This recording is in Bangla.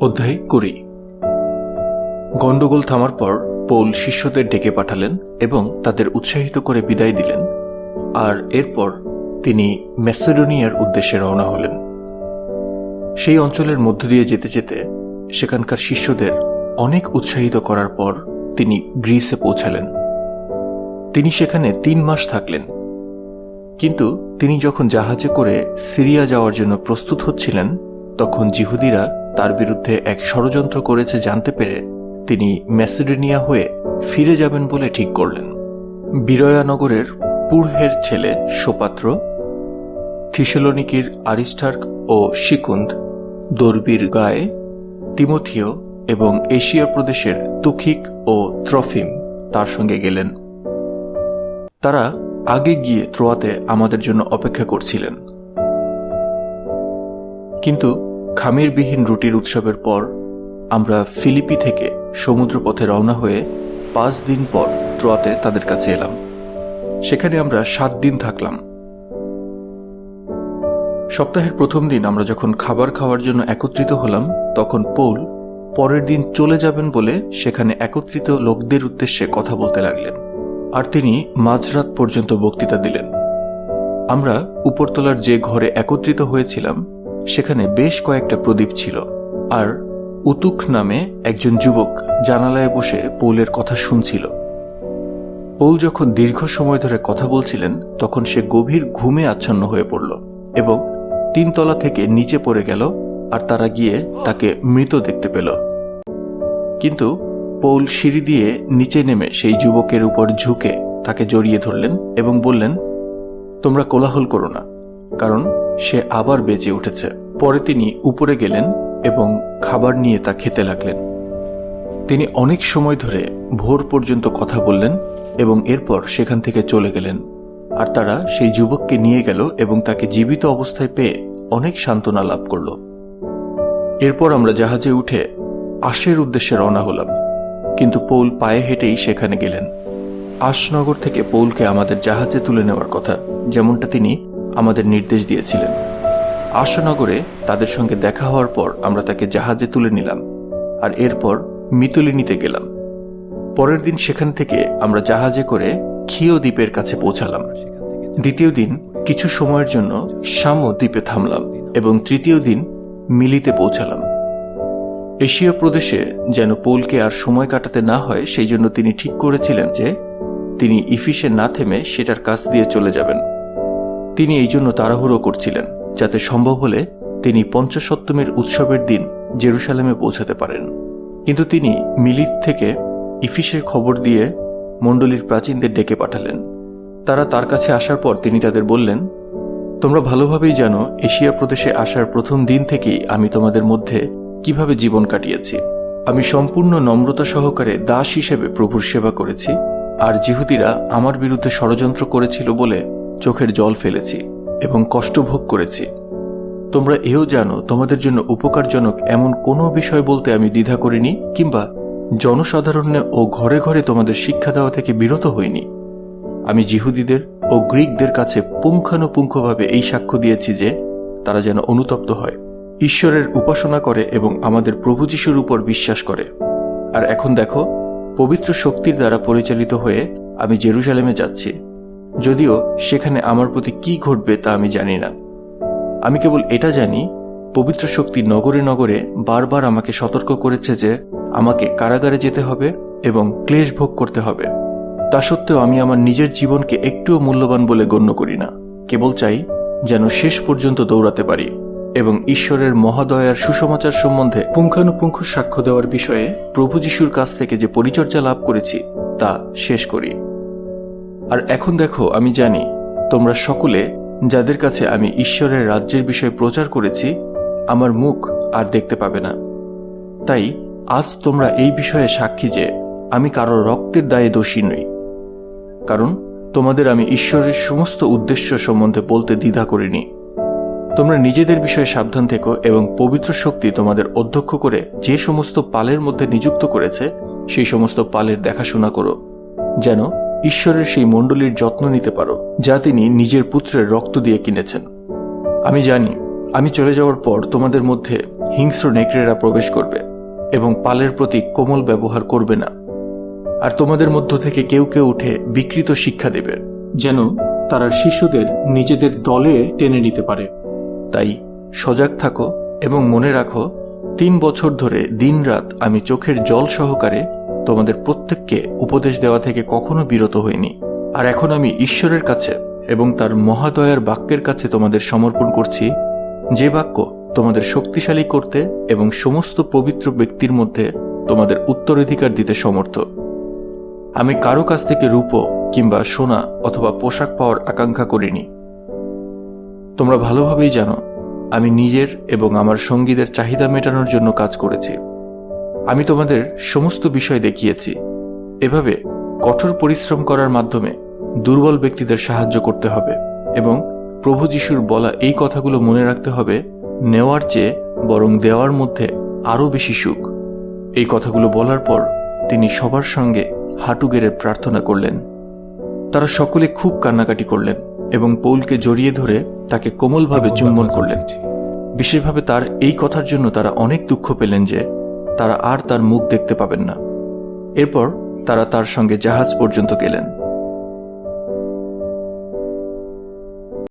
অধ্যায় কুড়ি। গণ্ডগোল থামার পর পৌল শিষ্যদের ডেকে পাঠালেন এবং তাদের উৎসাহিত করে বিদায় দিলেন। আর এরপর তিনি মেসেডোনিয়ার উদ্দেশ্যে রওনা হলেন। সেই অঞ্চলের মধ্য দিয়ে যেতে যেতে সেখানকার শিষ্যদের অনেক উৎসাহিত করার পর তিনি গ্রিসে পৌঁছালেন। তিনি সেখানে তিন মাস থাকলেন। কিন্তু তিনি যখন জাহাজে করে সিরিয়া যাওয়ার জন্য প্রস্তুত হচ্ছিলেন, তখন জিহুদিরা তার বিরুদ্ধে এক ষড়যন্ত্র করেছে জানতে পেরে তিনি ম্যাসিডোনিয়া হয়ে ফিরে যাবেন বলে ঠিক করলেন। বিরয়ানগরের পূর্হের ছেলে সোপাত্র, থিসেলনিকির আরিস্টার্ক ও শিকুন্দ দর্বির গায়ে, তিমথিও এবং এশিয়া প্রদেশের তুখিক ও ত্রফিম তার সঙ্গে গেলেন। তারা আগে গিয়ে ত্রোয়াতে আমাদের জন্য অপেক্ষা করছিলেন। কিন্তু খামিরবিহীন রুটির উৎসবের পর, আমরা ফিলিপি থেকে সমুদ্রপথে রওনা হয়ে পাঁচ দিন পর ত্রোয়াতে তাদের কাছে এলাম। সেখানে আমরা সাত দিন থাকলাম। সপ্তাহের প্রথম দিন আমরা যখন খাবার খাওয়ার জন্য একত্রিত হলাম, তখন পৌল পরের দিন চলে যাবেন বলে সেখানে একত্রিত লোকদের উদ্দেশ্যে কথা বলতে লাগলেন। আর তিনি মাঝরাত পর্যন্ত বক্তৃতা দিলেন। আমরা উপরতলার যে ঘরে একত্রিত হয়েছিলাম সেখানে বেশ কয়েকটা প্রদীপ ছিল। আর উতুক নামে একজন যুবক জানালায় বসে পৌলের কথা শুনছিল। পৌল যখন দীর্ঘ সময় ধরে কথা বলছিলেন, তখন সে গভীর ঘুমে আচ্ছন্ন হয়ে পড়ল এবং তিনতলা থেকে নিচে পড়ে গেল আর তারা গিয়ে তাকে মৃত দেখতে পেল। কিন্তু পৌল সিঁড়ি দিয়ে নিচে নেমে সেই যুবকের উপর ঝুঁকে তাকে জড়িয়ে ধরলেন এবং বললেন, তোমরা কোলাহল করো না। কারণ সে আবার বেঁচে উঠেছে। পরে তিনি উপরে গেলেন এবং খাবার নিয়ে তা খেতে লাগলেন। তিনি অনেক সময় ধরে ভোর পর্যন্ত কথা বললেন এবং এরপর সেখান থেকে চলে গেলেন। আর তারা সেই যুবককে নিয়ে গেল এবং তাকে জীবিত অবস্থায় পেয়ে অনেক সান্ত্বনা লাভ করল। এরপর আমরা জাহাজে উঠে আশের উদ্দেশ্যে রওনা হলাম। কিন্তু পৌল পায়ে হেঁটেই সেখানে গেলেন। আশনগর থেকে পৌলকে আমাদের জাহাজে তুলে নেওয়ার কথা, যেমনটা তিনি আমাদের নির্দেশ দিয়েছিলেন। আশনগরে তাদের সঙ্গে দেখা হওয়ার পর আমরা তাকে জাহাজে তুলে নিলাম আর এরপর মিতুলিনিতে গেলাম। পরের দিন সেখান থেকে আমরা জাহাজে করে খিও দ্বীপের কাছে পৌঁছালাম। দ্বিতীয় দিন কিছু সময়ের জন্য শামো দ্বীপে থামলাম এবং তৃতীয় দিন মিলিতে পৌঁছালাম। এশীয় প্রদেশে যেন পোলকে আর সময় কাটাতে না হয়, সেই জন্য তিনি ঠিক করেছিলেন যে তিনি ইফিসে না থেমে সেটার কাছ দিয়ে চলে যাবেন। তিনি এই জন্য তাড়াহুড়ো করছিলেন, যাতে সম্ভব হলে তিনি পঞ্চসপ্তমীর উৎসবের দিন জেরুসালেমে পৌঁছাতে পারেন। কিন্তু তিনি মিলিত থেকে ইফিসের খবর দিয়ে মণ্ডলীর প্রাচীনদের ডেকে পাঠালেন। তারা তার কাছে আসার পর তিনি তাদের বললেন, তোমরা ভালোভাবেই জানো, এশিয়া প্রদেশে আসার প্রথম দিন থেকেই আমি তোমাদের মধ্যে কীভাবে জীবন কাটিয়েছি। আমি সম্পূর্ণ নম্রতা সহকারে দাস হিসেবে প্রভুর সেবা করেছি, আর জিহুদিরা আমার বিরুদ্ধে ষড়যন্ত্র করেছিল বলে চোখের জল ফেলেছি এবং কষ্ট ভোগ করেছি। তোমরা এও জানো, তোমাদের জন্য উপকারজনক এমন কোনো বিষয় বলতে আমি দ্বিধা করিনি, কিংবা জনসাধারণে ও ঘরে ঘরে তোমাদের শিক্ষা দেওয়া থেকে বিরত হইনি। আমি জিহুদিদের ও গ্রিকদের কাছে পুঙ্খানুপুঙ্খভাবে এই সাক্ষ্য দিয়েছি যে, তারা যেন অনুতপ্ত হয়। ঈশ্বরের উপাসনা করে এবং আমাদের প্রভু যিশুর উপর বিশ্বাস করে। আর এখন দেখো, পবিত্র শক্তির দ্বারা পরিচালিত হয়ে আমি জেরুজালেমে যাচ্ছি। যদিও সেখানে আমার প্রতি কি ঘটবে তা আমি জানি না। আমি কেবল এটা জানি, পবিত্র শক্তি নগরে নগরে বারবার আমাকে সতর্ক করেছে যে আমাকে কারাগারে যেতে হবে এবং ক্লেশ ভোগ করতে হবে। তা সত্ত্বেও আমি আমার নিজের জীবনকে একটুও মূল্যবান বলে গণ্য করি না। কেবল চাই যেন শেষ পর্যন্ত দৌড়াতে পারি এবং ঈশ্বরের মহাদয়ার সুসমাচার সম্বন্ধে পুঙ্খানুপুঙ্খ সাক্ষ্য দেওয়ার বিষয়ে প্রভু যিশুর কাছ থেকে যে পরিচর্যা লাভ করেছি, তা শেষ করি। আর এখন দেখো, আমি জানি, তোমরা সকলে, যাদের কাছে আমি ঈশ্বরের রাজ্যের বিষয়ে প্রচার করেছি, আমার মুখ আর দেখতে পাবে না। তাই, আজ তোমরা এই বিষয়ে সাক্ষী যে, আমি কারও রক্তের দায়ে দোষী নই। কারণ, তোমাদের আমি ঈশ্বরের সমস্ত উদ্দেশ্য সম্বন্ধে বলতে দ্বিধা করিনি। তোমরা নিজেদের বিষয়ে সাবধান থেকো এবং পবিত্র শক্তি তোমাদের অধ্যক্ষ করে যে সমস্ত পালের মধ্যে নিযুক্ত করেছে, সেই সমস্ত পালের দেখাশোনা করো। যেন ঈশ্বরের সেই মণ্ডলীর যত্ন নিতে পারো, যা তিনি নিজের পুত্রের রক্ত দিয়ে কিনেছেন। আমি জানি, আমি চলে যাওয়ার পর তোমাদের মধ্যে হিংস্র নেকড়েরা প্রবেশ করবে এবং পালের প্রতি কোমল ব্যবহার করবে না। আর তোমাদের মধ্য থেকে কেউ কেউ উঠে বিকৃত শিক্ষা দেবে, যেন তারা শিশুদের নিজেদের দলে টেনে নিতে পারে। তাই সজাগ থাকো এবং মনে রাখো, তিন বছর ধরে দিনরাত আমি চোখের জল সহকারে তোমাদের প্রত্যেককে উপদেশ দেওয়া থেকে কখনো বিরত হইনি। আর এখন আমি ঈশ্বরের কাছে এবং তার মহাদয়ার বাক্যের কাছে তোমাদের সমর্পণ করছি, যে বাক্য তোমাদের শক্তিশালী করতে এবং সমস্ত পবিত্র ব্যক্তির মধ্যে তোমাদের উত্তরাধিকার দিতে সমর্থ। আমি কারও কাছ থেকে রূপ কিংবা সোনা অথবা পোশাক পাওয়ার আকাঙ্ক্ষা করিনি। তোমরা ভালোভাবেই জানো, আমি নিজের এবং আমার সঙ্গীদের চাহিদা মেটানোর জন্য কাজ করেছি। আমি তোমাদের সমস্ত বিষয় দেখিয়েছি। এভাবে কঠোর পরিশ্রম করার মাধ্যমে দুর্বল ব্যক্তিদের সাহায্য করতে হবে এবং প্রভু যিশুর বলা এই কথাগুলো মনে রাখতে হবে, নেওয়ার চেয়ে বরং দেওয়ার মধ্যে আরও বেশি সুখ। এই কথাগুলো বলার পর তিনি সবার সঙ্গে হাঁটু গেড়ে প্রার্থনা করলেন। তারা সকলে খুব কান্নাকাটি করলেন এবং পৌলকে জড়িয়ে ধরে তাকে কোমলভাবে চুম্বন করলেন। বিশেষভাবে তার এই কথার জন্য তারা অনেক দুঃখ পেলেন যে তারা আর তার মুখ দেখতে পাবেন না। এরপর তারা তার সঙ্গে জাহাজ পর্যন্ত গেলেন।